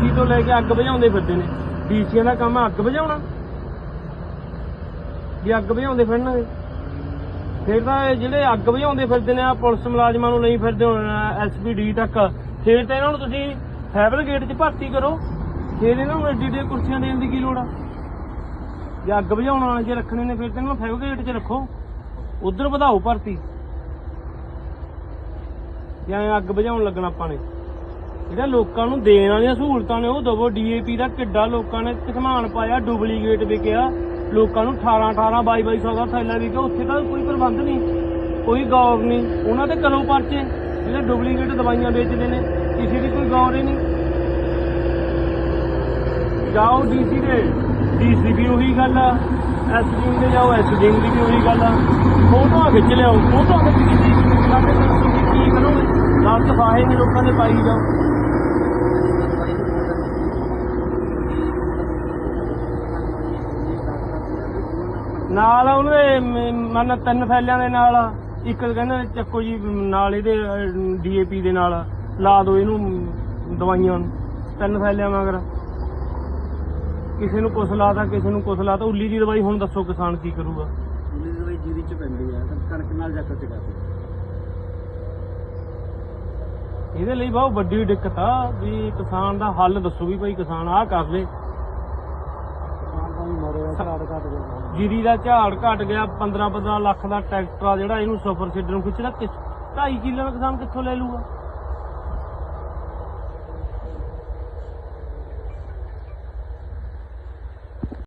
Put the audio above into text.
DC ਤੋਂ ਲੈ ਕੇ ਅੱਗ ਬੁਝਾਉਂਦੇ ਫਿਰਦੇ ਨੇ। ਡੀਸੀਆਂ ਦਾ ਕੰਮ ਅੱਗ ਬੁਝਾਉਣਾ। ਜੇ ਅੱਗ ਬੁਝਾਉਂਦੇ ਫਿਰਨਗੇ। ਫਿਰ ਤਾਂ ਇਹ ਜਿਹੜੇ ਅੱਗ ਬੁਝਾਉਂਦੇ ਫਿਰਦੇ ਨੇ ਆ ਪੁਲਿਸ ਮੁਲਾਜ਼ਮਾਂ ਨੂੰ ਲਈ ਫਿਰਦੇ ਹੋਣ ਐਸਪੀਡੀ ਤੱਕ। ਫਿਰ ਤਾਂ ਇਹਨਾਂ ਨੂੰ ਤੁਸੀਂ ਫਾਈਬਰ ਗੇਟ 'ਚ ਭਰਤੀ ਕਰੋ। ਫਿਰ ਇਹਨਾਂ ਨੂੰ ਐਡੀ ਐਡੀ ਕੁਰਸੀਆਂ ਦੇਣ ਦੀ ਕੀ ਲੋੜ ਆ? ਜੇ ਅੱਗ ਬੁਝਾਉਣ ਵਾਲੇ ਜੇ ਰੱਖਣੇ ਨੇ, ਫਿਰ ਤਾਂ ਇਹਨਾਂ ਨੂੰ ਫਾਈਬਰ ਗੇਟ 'ਚ ਰੱਖੋ। ਉਧਰ ਵਧਾਓ ਭਰਤੀ। ਜਾਂ ਅੱਗ ਬੁਝਾਉਣ ਲੱਗਣਾ ਆਪਾਂ ਨੇ। ਜਿਹੜਾ ਲੋਕਾਂ ਨੂੰ ਦੇਣ ਵਾਲੀਆਂ ਸਹੂਲਤਾਂ ਨੇ, ਉਹ ਦਵੋ ਡੀਏਪੀ ਦਾ ਕਿੱਡਾ ਲੋਕਾਂ ਨੇ ਸਮਾਨ ਪਾਇਆ, ਡੁਪਲੀਕੇਟ ਵਿਕਿਆ। ਲੋਕਾਂ ਨੂੰ 18 18 22 2200 ਦਾ ਥੈਲਾ ਵਿਕਿਆ, ਉੱਥੇ ਤਾਂ ਕੋਈ ਪ੍ਰਬੰਧ ਨਹੀਂ, ਕੋਈ ਗੌਰ ਨਹੀਂ। ਉਹਨਾਂ ਤੇ ਕਰੋ ਪਰਚੇ, ਜਿਹੜੇ ਡੁਪਲੀਕੇਟ ਦਵਾਈਆਂ ਵੇਚਦੇ ਨੇ, ਕਿਸੇ ਦੀ ਕੋਈ ਗੌਰ ਹੀ ਨਹੀਂ। ਜਾਓ ਡੀਸੀ ਦੇ, ਡੀਸੀ ਵੀ ਉਹੀ ਗੱਲ ਆ ਐਸਡੀ ਦੇ ਜਾਓ ਐਸਡੀ ਦੀ ਵੀ ਉਹੀ ਗੱਲ ਆ। ਫੋਟੋਆਂ ਖਿੱਚ ਲਿਆਓ, ਫੋਟੋਆਂ ਖਿੱਚ ਕੇ ਕੀ ਸਾਡੇ ਨਾਲ ਤੁਸੀਂ ਨੇ ਲੋਕਾਂ ਦੇ ਪਾਈ ਜਾਓ। ਨਾਲ ਉਹਦੇ ਮ- ਮਨ ਤਿੰਨ ਫੈਲਿਆਂ ਦੇ ਨਾਲ ਇੱਕ ਕਹਿੰਦੇ ਚੱਕੋ ਜੀ ਨਾਲ ਇਹਦੇ ਡੀਏਪੀ ਦੇ ਨਾਲ ਲਾ ਦਿਓ ਇਹਨੂੰ ਦਵਾਈਆਂ ਨੂੰ। ਤਿੰਨ ਫੈਲਿਆਂ ਮਗਰ। ਕਿਸੇ ਨੂੰ ਕੁਛ ਲਾਤਾ ਕਿਸੇ ਨੂੰ ਕੁਛ ਲਾਤਾ। ਉੱਲੀ ਦੀ ਦਵਾਈ ਹੁਣ ਦੱਸੋ ਕਿਸਾਨ ਕੀ ਕਰੂਗਾ? ਉਹਦੀ ਦਵਾਈ ਜੀਰੀ ਚ ਪੈਂਦੀ ਆ ਤਾਂ ਕਣਕ ਨਾਲ ਜਾ ਕੇ ਚਗਾਤੀ ਇਹਦੇ ਲਈ ਬਹੁਤ ਵੱਡੀ ਦਿੱਕਤ ਆ ਵੀ ਕਿਸਾਨ ਦਾ ਹੱਲ ਦੱਸੋ ਵੀ ਭਾਈ ਕਿਸਾਨ ਆਹ ਕਰ ਲੇ ਕਿਸਾਨ ਤਾਂ ਮਰੇ ਝਾੜ ਘਟ ਗਿਆ ਜੀਰੀ ਦਾ ਝਾੜ ਘਟ ਗਿਆ। 15 15 ਲੱਖ ਦਾ ਟਰੈਕਟਰ ਆ ਜਿਹੜਾ, ਇਹਨੂੰ ਸਫਰ ਸੀਡਰ ਨੂੰ ਖਿੱਚਦਾ ਕਿਸ 2.5 ਕਿੱਲੇ ਦਾ ਕਿਸਾਨ ਕਿੱਥੋਂ ਲੈ ਲੂਗਾ?